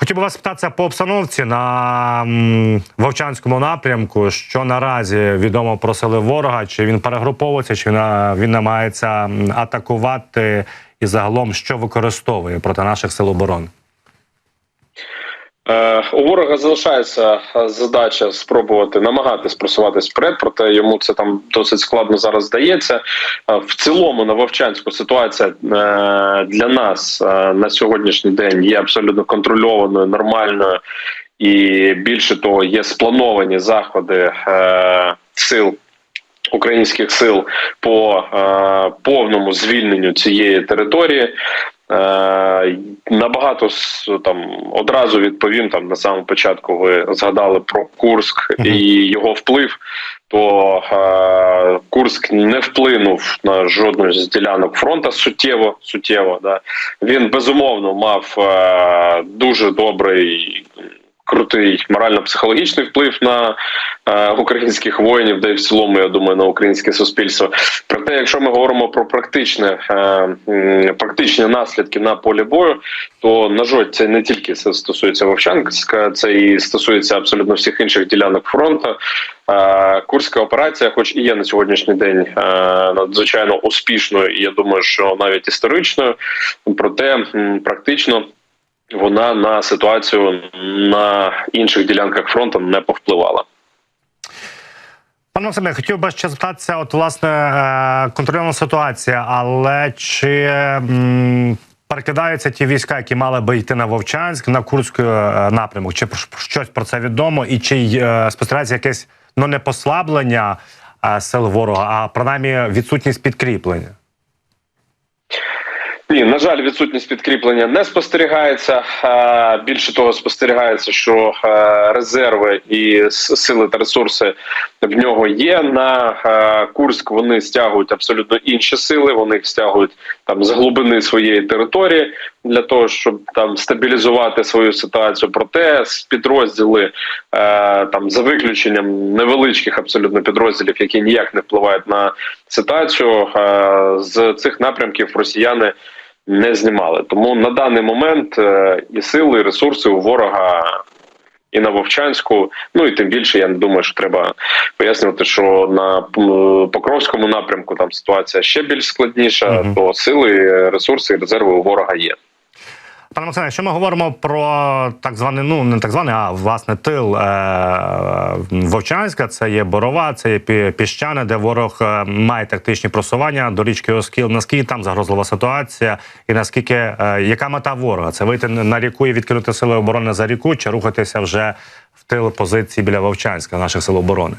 Хотів би вас питатися по обстановці на Вовчанському напрямку. Що наразі відомо про сили ворога? Чи він перегруповується, чи він, він намагається атакувати і загалом що використовує проти наших сил оборони? Е, У ворога залишається е, задача спробувати намагатись просуватись вперед, проте йому це там досить складно зараз здається. Е, В цілому на Вовчанську ситуація для нас на сьогоднішній день є абсолютно контрольованою, нормальною, і більше того, є сплановані заходи сил. Українських сил по е, повному звільненню цієї території набагато там одразу відповім там на самому початку. Ви згадали про Курск і його вплив. То е, Курск не вплинув на жодну з ділянок фронту суттєво. суттєво да. Він безумовно мав е, дуже добрий. Крутий морально-психологічний вплив на е, українських воїнів, де й в цілому, я думаю, на українське суспільство. Проте, якщо ми говоримо про практичне е, практичні наслідки на полі бою, то на жаль, це не тільки це стосується Вовчанська, це і стосується абсолютно всіх інших ділянок фронту. Е, Курська операція, хоч і є на сьогоднішній день е, надзвичайно успішною, і я думаю, що навіть історичною, проте практично. Вона на ситуацію на інших ділянках фронту не повпливала. Пане Максиме, хотів би ще запитатися, от власне е, контрольована ситуація, але чи м, перекидаються ті війська, які мали би йти на Вовчанськ, на Курський е, напрямок? Чи щось про це відомо? І чи е, спостерігається якесь ну не послаблення е, сил ворога, а принаймні відсутність підкріплення? Ні, на жаль, відсутність підкріплення не спостерігається. Більше того, спостерігається, що резерви і сили та ресурси в нього є. На Курськ вони стягують абсолютно інші сили. Вони стягують там з глибини своєї території для того, щоб там стабілізувати свою ситуацію. Проте підрозділи там за виключенням невеличких абсолютно підрозділів, які ніяк не впливають на ситуацію, з цих напрямків росіяни не знімали. Тому на даний момент е, і сили, і ресурси у ворога. І на Вовчанську, ну і тим більше, я не думаю, що треба пояснювати, що на м, Покровському напрямку там ситуація ще більш складніша, Мгм. то сили, ресурси і резерви у ворога є. Пане Максиме, якщо ми говоримо про так званий, ну не так званий, а власне тил е- Вовчанська, це є Борова, це є Пі- Піщане, де ворог е, має тактичні просування до річки Оскіл. Наскільки там загрозлива ситуація, і наскільки е, яка мета ворога? Це вийти на ріку і відкинути сили оборони за ріку, чи рухатися вже в тил позиції біля Вовчанська наших сил оборони?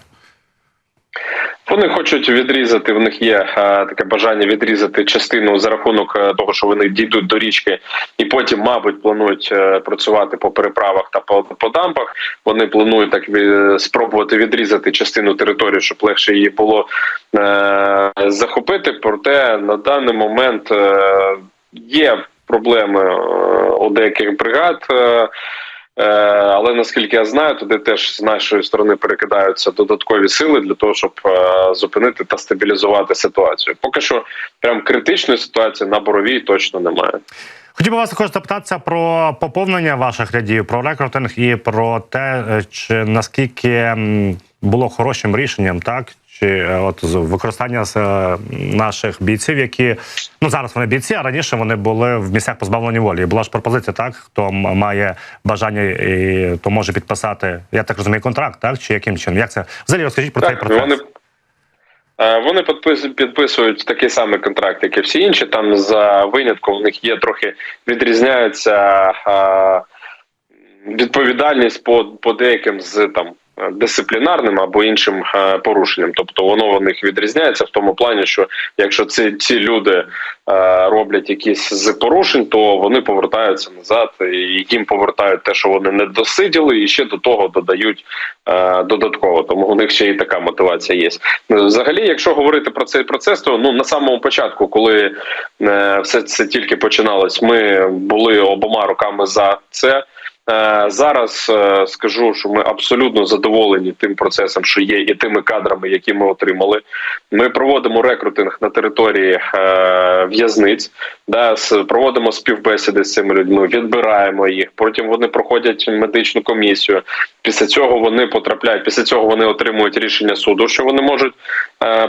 Вони хочуть відрізати. В них є е, таке бажання відрізати частину за рахунок е, того, що вони дійдуть до річки, і потім, мабуть, планують е, працювати по переправах та по, по дамбах. Вони планують так е, спробувати відрізати частину території, щоб легше її було е, захопити. Проте на даний момент е, є проблеми у деяких бригад. Е, Але наскільки я знаю, туди теж з нашої сторони перекидаються додаткові сили для того, щоб е, зупинити та стабілізувати ситуацію. Поки що прям критичної ситуації на боровій точно немає. Хотів би вас також запитатися про поповнення ваших рядів, про рекрутинг і про те, е, чи наскільки було хорошим рішенням, так чи е, от використання е, наших бійців, які ну зараз вони бійці, а раніше вони були в місцях позбавлення волі. І була ж пропозиція, так хто має бажання і то може підписати, я так розумію, контракт, так чи яким чином? Як це взагалі розкажіть про цей Так, процес? вони, е, вони підписують такий самий контракт, як і всі інші. Там за винятком в них є трохи відрізняється відповідальність по, по деяким з там. Дисциплінарним або іншим е, порушенням, тобто воно в них відрізняється в тому плані, що якщо ці ці люди е, роблять якісь з порушень, то вони повертаються назад і їм повертають те, що вони не досиділи, і ще до того додають е, додатково. Тому у них ще і така мотивація є. Взагалі, якщо говорити про цей процес, то ну на самому початку, коли е, все це тільки починалось, ми були обома руками за це. Е, Зараз е, скажу, що ми абсолютно задоволені тим процесом, що є, і тими кадрами, які ми отримали. Ми проводимо рекрутинг на території е, в'язниць, да, проводимо співбесіди з цими людьми, відбираємо їх. Потім вони проходять медичну комісію. Після цього вони потрапляють. Після цього вони отримують рішення суду, що вони можуть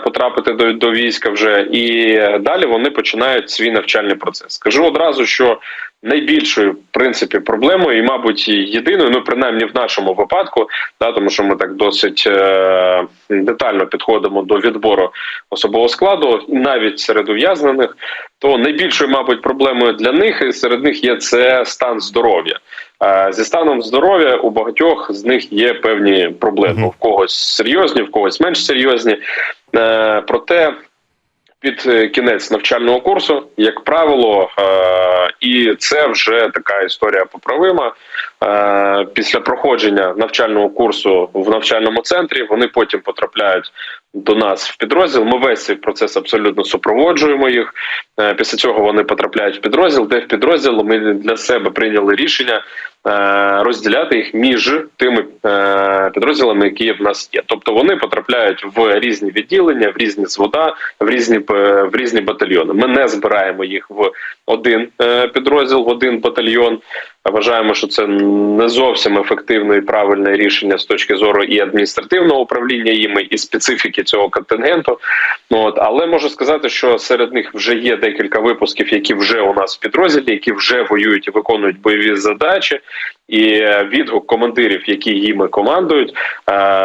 потрапити до, до війська вже, і далі вони починають свій навчальний процес. Скажу одразу, що найбільшою в принципі проблемою, і, мабуть, єдиною, ну принаймні в нашому випадку, да, тому що ми так досить е, детально підходимо до відбору особового складу, навіть серед ув'язнених, то найбільшою, мабуть, проблемою для них і серед них є це стан здоров'я. Е, Зі станом здоров'я у багатьох з них є певні проблеми. В когось серйозні, в когось менш серйозні. Е, Проте під е, кінець навчального курсу, як правило, і це вже така історія поправима. Е, Після проходження навчального курсу в навчальному центрі вони потім потрапляють до нас в підрозділ. Ми весь цей процес абсолютно супроводжуємо їх. Е, Після цього вони потрапляють в підрозділ, де в підрозділ ми для себе прийняли рішення е, розділяти їх між тими підрозділами, які в нас є. Тобто вони потрапляють в різні відділення, в різні звода, в різні в різні батальйони. Ми не збираємо їх в один підрозділ, в один батальйон. Вважаємо, що це не зовсім ефективне і правильне рішення з точки зору і адміністративного управління їми, і специфіки цього контингенту. Ну, От, але можу сказати, що серед них вже є декілька випусків, які вже у нас в підрозділі, які вже воюють і виконують бойові задачі. І е, відгук командирів, які їми командують, е,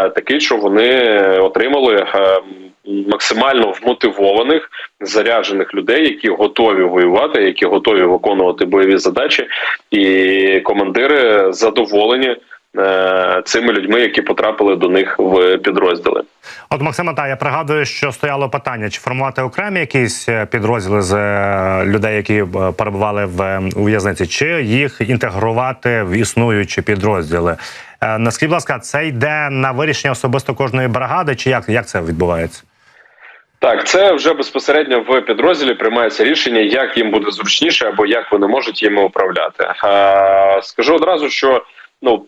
такий, що вони отримали е, максимально вмотивованих, заряджених людей, які готові воювати, які готові виконувати бойові задачі, і командири задоволені е, цими людьми, які потрапили до них в підрозділи. От Максима, та я пригадую, що стояло питання, чи формувати окремі якісь е, підрозділи з е, людей, які перебували в е, у в'язниці, чи їх інтегрувати в існуючі підрозділи. Наскільки, будь ласка, це йде на вирішення особисто кожної бригади, чи як, як це відбувається? Так, це вже безпосередньо в підрозділі приймається рішення, як їм буде зручніше або як вони можуть їм управляти. Е, скажу одразу, що ну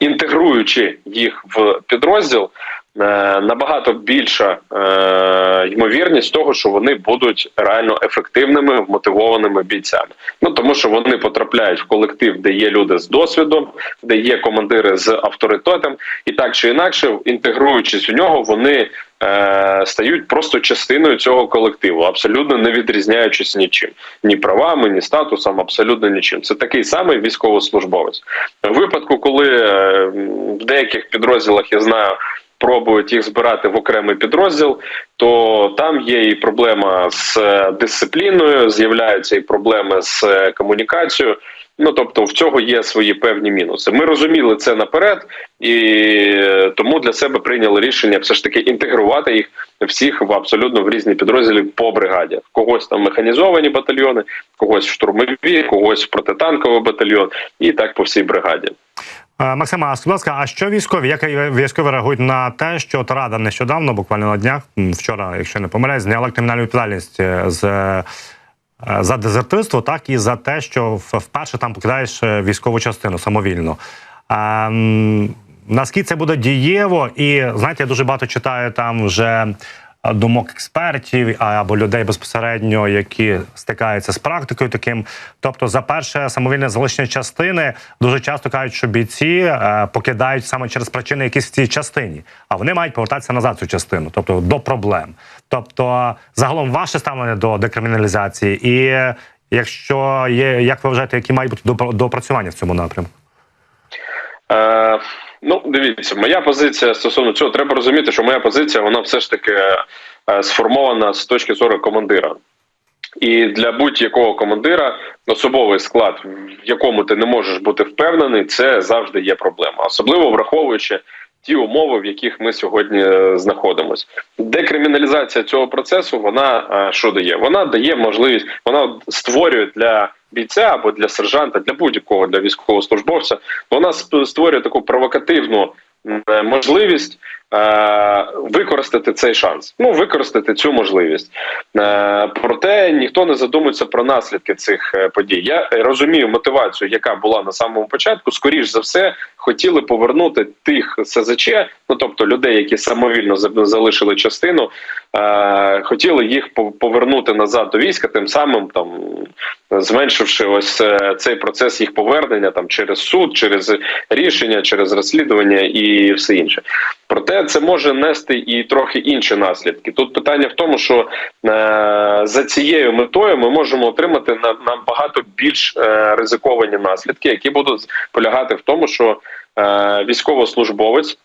інтегруючи їх в підрозділ, набагато більша е, ймовірність того, що вони будуть реально ефективними, вмотивованими бійцями. Ну тому що вони потрапляють в колектив, де є люди з досвідом, де є командири з авторитетом, і так чи інакше, інтегруючись у нього, вони е, стають просто частиною цього колективу, абсолютно не відрізняючись нічим, ні правами, ні статусом, абсолютно нічим. Це такий самий військовослужбовець. У випадку, коли е, в деяких підрозділах я знаю. Пробують їх збирати в окремий підрозділ, то там є і проблема з е, дисципліною, з'являються і проблеми з е, комунікацією. Ну тобто, в цього є свої певні мінуси. Ми розуміли це наперед, і е, тому для себе прийняли рішення все ж таки інтегрувати їх всіх в абсолютно в різні підрозділі по бригаді. Когось там механізовані батальйони, когось штурмові, когось протитанковий батальйон, і так по всій бригаді. Е, Максима, а будь ласка, а що військові? Як військові реагують на те, що от Рада нещодавно, буквально на днях, вчора, якщо не помиляюсь, зняла кримінальну відповідальність е, з е, за дезертирство, так і за те, що вперше там покидаєш військову частину самовільно. А, наскільки це буде дієво? І знаєте, я дуже багато читаю там вже думок експертів або людей безпосередньо, які стикаються з практикою таким. Тобто, за перше самовільне залишення частини дуже часто кажуть, що бійці е, покидають саме через причини якісь в цій частині, а вони мають повертатися назад цю частину, тобто до проблем. Тобто, загалом ваше ставлення до декриміналізації, і якщо є, як ви вважаєте, які мають бути допра- доопрацювання в цьому напрямку? Е, ну, дивіться, моя позиція стосовно цього, треба розуміти, що моя позиція вона все ж таки е, сформована з точки зору командира. І для будь-якого командира особовий склад, в якому ти не можеш бути впевнений, це завжди є проблема, особливо враховуючи ті умови, в яких ми сьогодні е, знаходимося. Декриміналізація цього процесу вона е, що дає? Вона дає можливість, вона створює для бійця або для сержанта, для будь-якого для військовослужбовця. Вона створює таку провокативну е, можливість е, використати цей шанс, ну використати цю можливість. Е, проте ніхто не задумується про наслідки цих е, подій. Я розумію мотивацію, яка була на самому початку. Скоріш за все, хотіли повернути тих СЗЧ, ну тобто людей, які самовільно за- залишили частину, е, хотіли їх пов- повернути назад до війська, тим самим там зменшивши ось е, цей процес їх повернення там через суд, через рішення, через розслідування і все інше. Проте це може нести і трохи інші наслідки. Тут питання в тому, що е, за цією метою ми можемо отримати на набагато більш е, ризиковані наслідки, які будуть полягати в тому, що е, військовослужбовець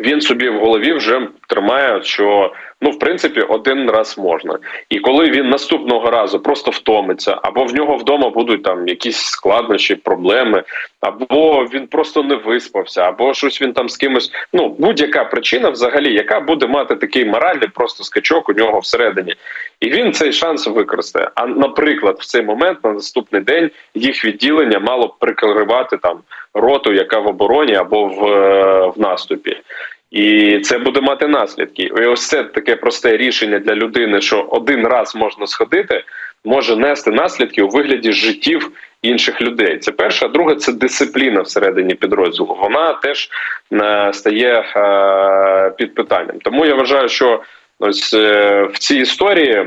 він собі в голові вже тримає, що ну в принципі один раз можна, і коли він наступного разу просто втомиться, або в нього вдома будуть там якісь складнощі, проблеми, або він просто не виспався, або щось він там з кимось. Ну будь-яка причина, взагалі, яка буде мати такий моральний просто скачок у нього всередині, і він цей шанс використає. А наприклад, в цей момент на наступний день їх відділення мало б прикривати там роту, яка в обороні або в, е, в наступі. І це буде мати наслідки. І ось це таке просте рішення для людини, що один раз можна сходити, може нести наслідки у вигляді життів інших людей. Це перше, а друге це дисципліна всередині підрозділу. Вона теж е, стає е, під питанням. Тому я вважаю, що ось е, в цій історії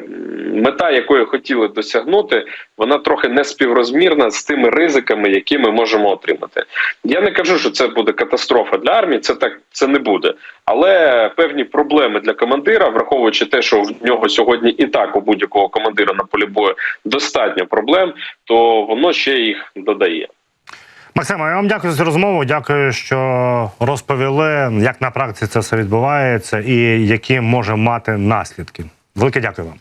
мета, якої хотіли досягнути, вона трохи не співрозмірна з тими ризиками, які ми можемо отримати. Я не кажу, що це буде катастрофа для армії. Це так це не буде. Але певні проблеми для командира, враховуючи те, що в нього сьогодні і так у будь-якого командира на полі бою достатньо проблем, то воно ще їх додає. Максиме, я вам дякую за розмову. Дякую, що розповіли, як на практиці це все відбувається і які може мати наслідки. Велике дякую вам.